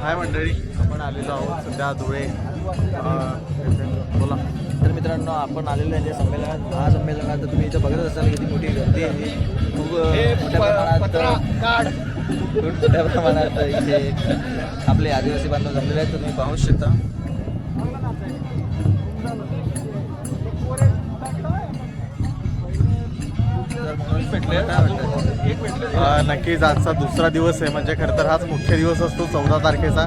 हाय मंडळी आपण आलेलो आहोत सध्या धुळे. बोला. तर मित्रांनो आपण आलेलो आहे संमेलनात हा संमेलनात तर तुम्ही इथं बघत असाल किती मोठी गर्दी आहे. खूप मोठ्या प्रमाणात मोठ्या प्रमाणात इथे आपले आदिवासी बांधव जमलेले आहेत तर तुम्ही पाहू शकता. तर म्हणून भेटले काय वाटतं अं, नक्कीच आजचा दुसरा दिवस आहे. म्हणजे खरं तर हाच मुख्य दिवस असतो चौदा तारखेचा.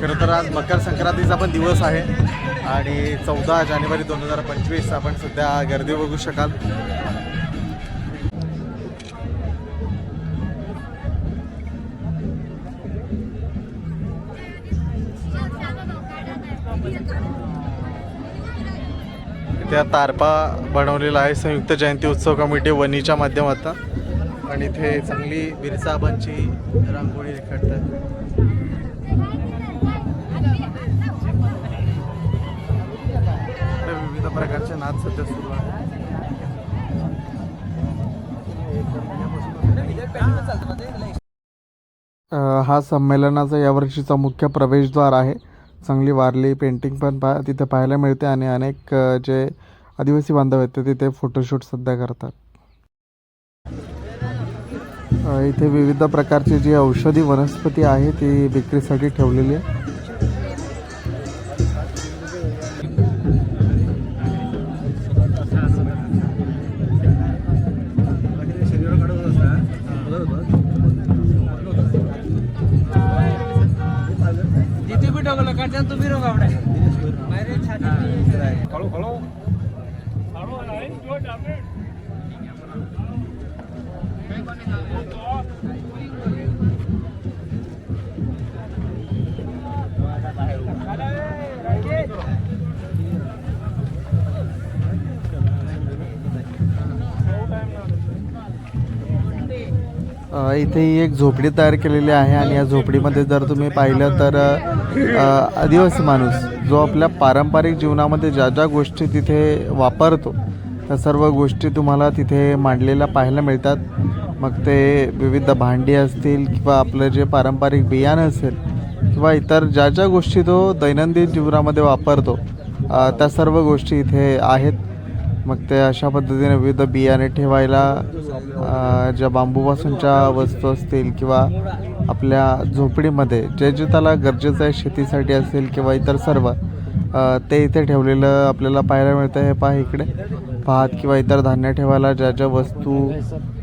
खरं तर आज मकर संक्रांतीचा पण दिवस आहे. आणि चौदा जानेवारी दोन हजार पंचवीस आपण सध्या गर्दी बघू शकाल. त्या तारपा बनवलेला आहे. संयुक्त जयंती उत्सव कमिटी वनीच्या माध्यमातून. आणि इथे चांगली बिरसाबांची रांगोळी रेखाटतात विविध प्रकारचे नाच सध्या सुरू आहे हा संमेलनाचा यावर्षीचा मुख्य प्रवेशद्वार आहे. चांगली वारली पेंटिंग पण पा तिथे पाहायला मिळते आणि अनेक जे आदिवासी बांधव आहेत ते तिथे फोटोशूट सध्या करतात. इथे विविध प्रकारची जी औषधी वनस्पती आहे ती विक्रीसाठी ठेवलेली आहे. इथे ही एक झोपडी तयार केलेली आहे आणि या झोपडीमध्ये जर तुम्ही पाहिलं तर आदिवासी माणूस जो आपल्या पारंपरिक जीवनामध्ये ज्या ज्या गोष्टी तिथे वापरतो त्या सर्व गोष्टी तुम्हाला तिथे मांडलेल्या पाहायला मिळतात. मग ते विविध भांडी असतील किंवा आपलं जे पारंपरिक बियाणं असेल किंवा इतर ज्या ज्या गोष्टी तो दैनंदिन जीवनामध्ये वापरतो त्या सर्व गोष्टी इथे आहेत. मग ते अशा पद्धतीने विविध बियाणे ठेवायला ज्या बांबूपासूनच्या वस्तू असतील किंवा आपल्या झोपडीमध्ये जे जे त्याला गरजेचं आहे शेतीसाठी असेल किंवा इतर सर्व ते इथे ठेवलेलं आपल्याला पाहायला मिळतं. हे पहा इकडे. भात किंवा इतर धान्य ठेवायला ज्या ज्या वस्तू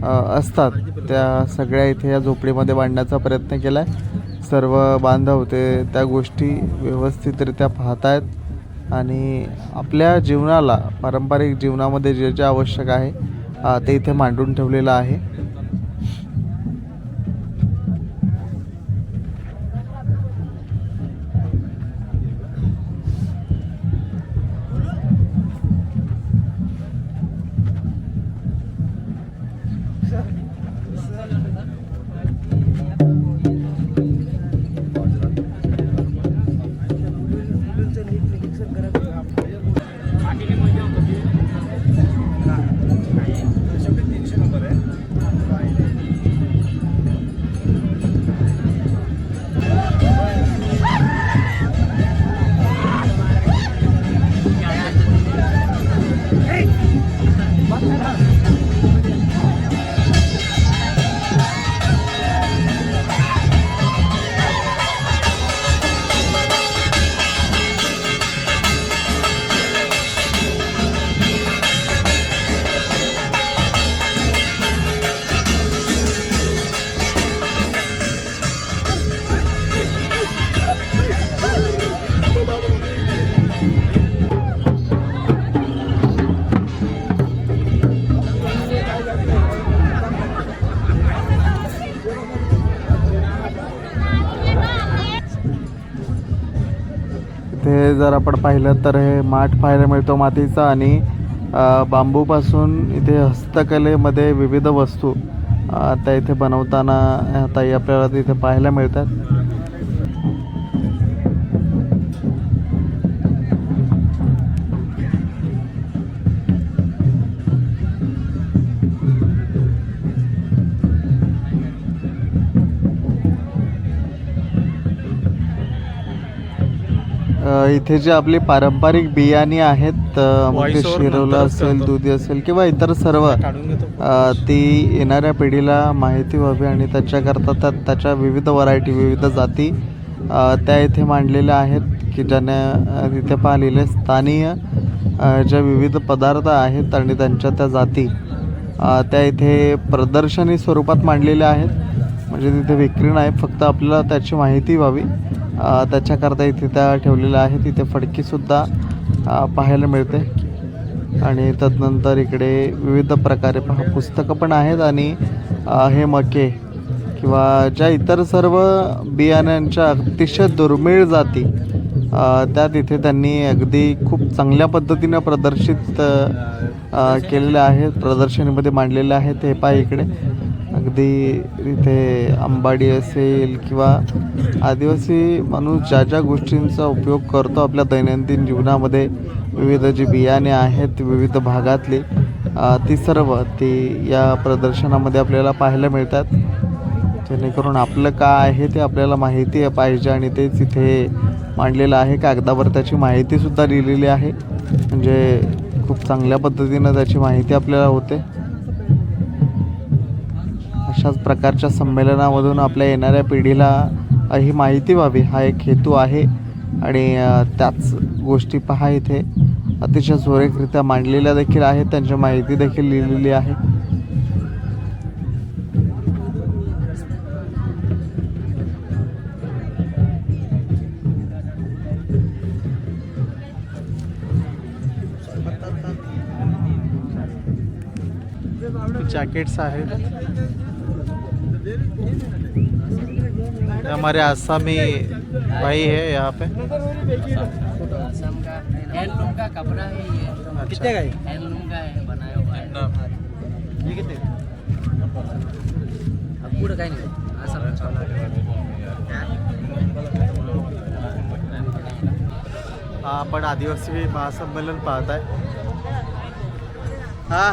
असतात त्या सगळ्या इथे या झोपडीमध्ये मांडण्याचा प्रयत्न केला आहे सर्व बांधव ते त्या गोष्टी व्यवस्थितरित्या पाहत आहेत आणि आपल्या जीवनाला पारंपरिक जीवनामध्ये जे जे आवश्यक आहे ते इथे मांडून ठेवलेलं आहे. इथे जर आपण पाहिलं तर हे माठ पाहायला मिळतो मातीचा आणि बांबूपासून इथे हस्तकलेमध्ये विविध वस्तू त्या इथे बनवताना ताई आपल्याला तिथे पाहायला मिळतात. इथे जे आपली पारंपरिक बियाणे आहेत मग over शिरवलं असेल. दुधी असेल किंवा इतर सर्व ती येणाऱ्या पिढीला माहिती व्हावी आणि त्याच्याकरता त्या त्याच्या विविध व्हरायटी विविध जाती त्या इथे मांडलेल्या आहेत की ज्याने तिथे पाहिलेले स्थानीय ज्या विविध पदार्थ आहेत आणि त्यांच्या त्या जाती त्या इथे प्रदर्शनी स्वरूपात मांडलेल्या आहेत. म्हणजे तिथे विक्री नाही फक्त आपल्याला त्याची माहिती व्हावी. त्याच्याकरता इथे त्या ठेवलेल्या आहेत. तिथे फडकीसुद्धा पाहायला मिळते. आणि तदनंतर इकडे विविध प्रकारे पहा पुस्तकं पण आहेत आणि हे मके किंवा ज्या इतर सर्व बियाण्यांच्या अतिशय दुर्मिळ जाती त्या तिथे त्यांनी अगदी खूप चांगल्या पद्धतीनं प्रदर्शित केलेलं आहे प्रदर्शनीमध्ये मांडलेलं आहेत. हे पहा इकडे. अगदी इथे अंबाडी असेल किंवा आदिवासी माणूस ज्या ज्या गोष्टींचा उपयोग करतो आपल्या दैनंदिन जीवनामध्ये विविध जी बियाणे आहेत विविध भागातली ती सर्व ती या प्रदर्शनामध्ये आपल्याला पाहायला मिळतात. जेणेकरून आपलं काय आहे ते आपल्याला माहिती पाहिजे आणि तेच इथे मांडलेलं आहे. कागदावर त्याची माहितीसुद्धा लिहिलेली आहे. म्हणजे खूप चांगल्या पद्धतीनं त्याची माहिती आपल्याला होते. अशाच प्रकारच्या संमेलनामधून आपल्या येणाऱ्या पिढीला ही माहिती व्हावी. हा एक हेतू आहे. आणि त्याच गोष्टी पहा इथे. अतिशय सुरेखरित्या मांडलेल्या देखील आहेत. त्यांची माहिती देखील लिहिलेली आहे. जॅकेट्स आहेत. हमारे आसामी भाई है यहाँ पे। असम का हैंडलूम का कपड़ा है? ये कितने? का हैंडलूम का है। बनाया हुआ है ये कितने अब पूरा कहीं नहीं असम हा। आपण आदिवासी महासंमेलन पाहताय हा।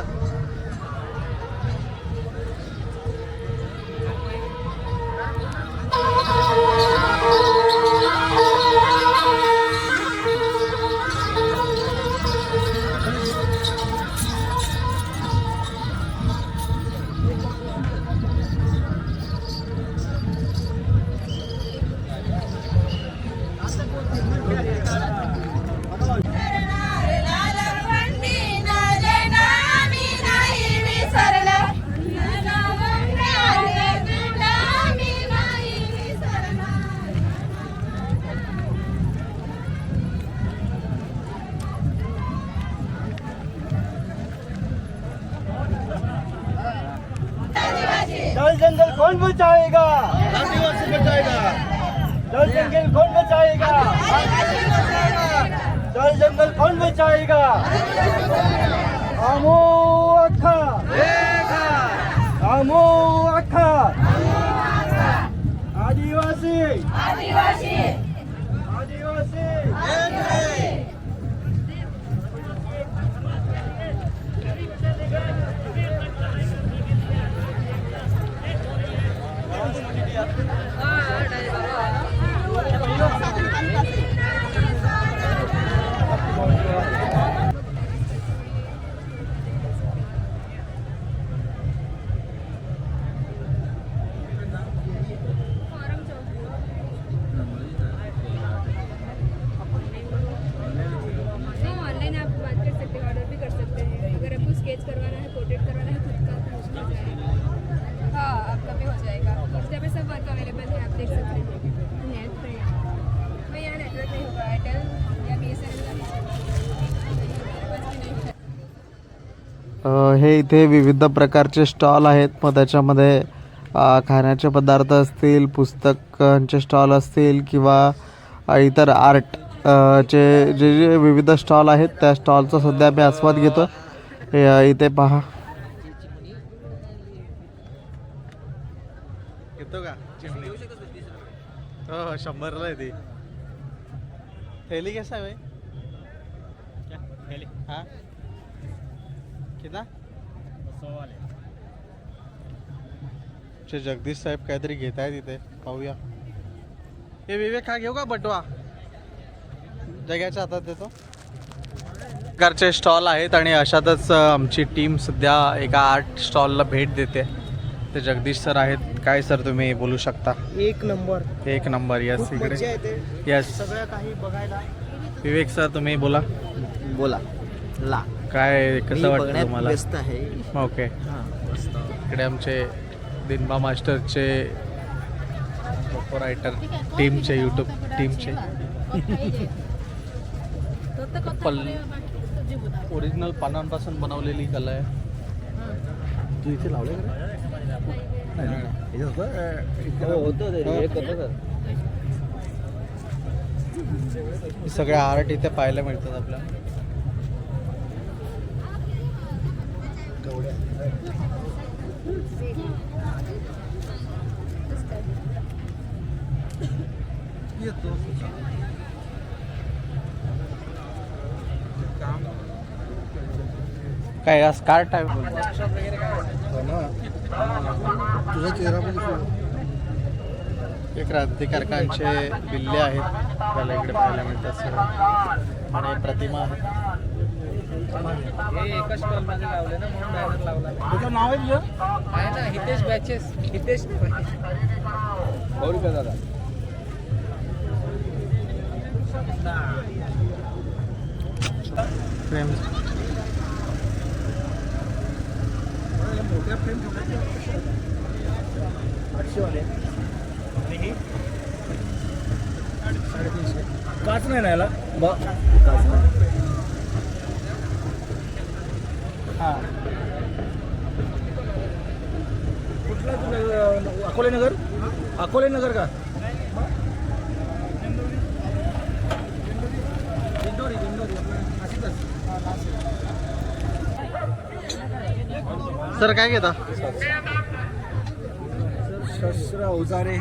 जंगल कौन बचाएगा आमो अखा आमो अखा आदिवासी आदिवासी नहीं हे इथे विविध प्रकारचे स्टॉल आहेत. मग त्याच्यामध्ये खाण्याचे पदार्थ असतील पुस्तकांचे स्टॉल असतील किंवा इतर आर्ट चे जे जे विविध स्टॉल आहेत त्या स्टॉलचा सध्या मी आस्वाद घेतो हे, इथे पहा. का? हो शंभरला आहे ती थैली कसा आहे भाई? किती? चे जगदीश साहेब काहीतरी घेत आहे तिथे. पाहूया. हे विवेक हा घेऊ का बटवा? जग्याच्या हातात देतो. प्रकारचे स्टॉल आहेत आणि अशातच आमची टीम सध्या एका आर्ट स्टॉलला भेट देते. ते जगदीश सर आहेत. काय सर तुम्ही बोलू शकता? एक नंबर. एक नंबर यस इकडे. यस सगळं काही बघायला. विवेक सर तुम्ही बोला. बोला. ला. काय मी कसं वाटतं तुम्हाला? व्यस्त आहे. ओके. हां इकडे आमचे दिनबा मास्टरचे रायटर टीमचे यूट्यूब टीमचे पल ओरिजिनल पानांपासून बनवलेली कला आहे. तू इथे लावले हे सगळे आर्ट इथे पाहायला मिळतात आपल्याला. काय आज कार्ट आहे तुझा चेहरा पण हे क्रांतिकारकांचे बिल्ले आहेत. आपल्याला इकडे पाहायला मिळतात आणि प्रतिमा आहेत एका स्टॉलमध्ये लावले ना म्हणून बॅनर लावला त्याचं नाव आहे तुझं? आहे ना हितेश बॅचेस. हितेश दादा. फ्रेम मोठ्या फ्रेम आठशे वाले आणि ही साडेतीनशे. काच नाही ना याला? ब काच नाही. हां. कुठला तुझं अकोले नगर? अकोले नगर का? दिंडोरी दिंडोरी. सर काय घेता? सर शस्त्र अवजारे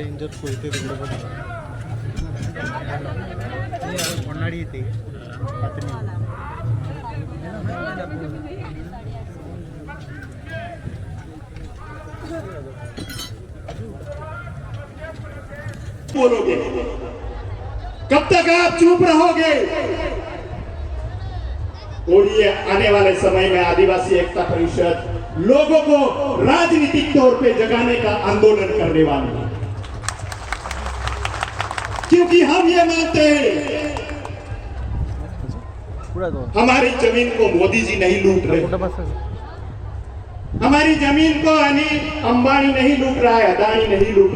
डेंजर कोयते बोलोगे? कब तक आप चुप रहोगे? और ये आने वाले समय में आदिवासी एकता परिषद लोगों को राजनीतिक तौर पे जगाने का आंदोलन करने वाली है। क्योंकि हम ये मानते हैं। हमारी जमीन को मोदी जी नहीं लूट रहे। हमारी जमीन को अनिल अंबानी नहीं लूट रहा है अदानी नहीं लूट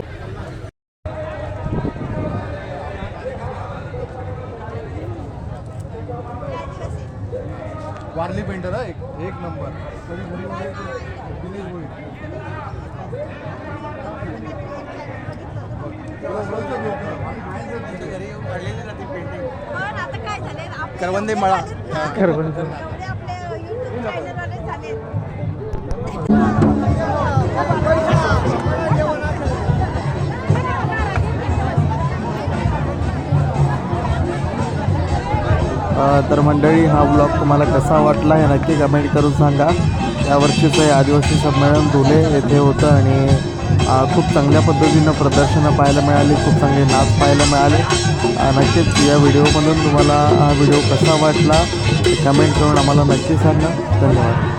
वारली पेंटर एक एक नंबर. घरी दिनेश भोईर पण आता काय झालंय आपले करवंदे एवढे मळा. करवंदे. एवढे आपले YouTube चॅनलवाले झालेत. अ, तर मंडळी हा ब्लॉग तुम्हाला कसा वाटला हे नक्की कमेंट करून सांगा यावर्षीचं हे आदिवासी संमेलन धुले येथे होतं आणि खूप चांगल्या पद्धतीनं प्रदर्शनं पाहायला मिळाली खूप चांगले नाच पाहायला मिळाले. नक्कीच या व्हिडिओमधून तुम्हाला हा व्हिडिओ कसा वाटला कमेंट करून आम्हाला नक्की सांगा. धन्यवाद.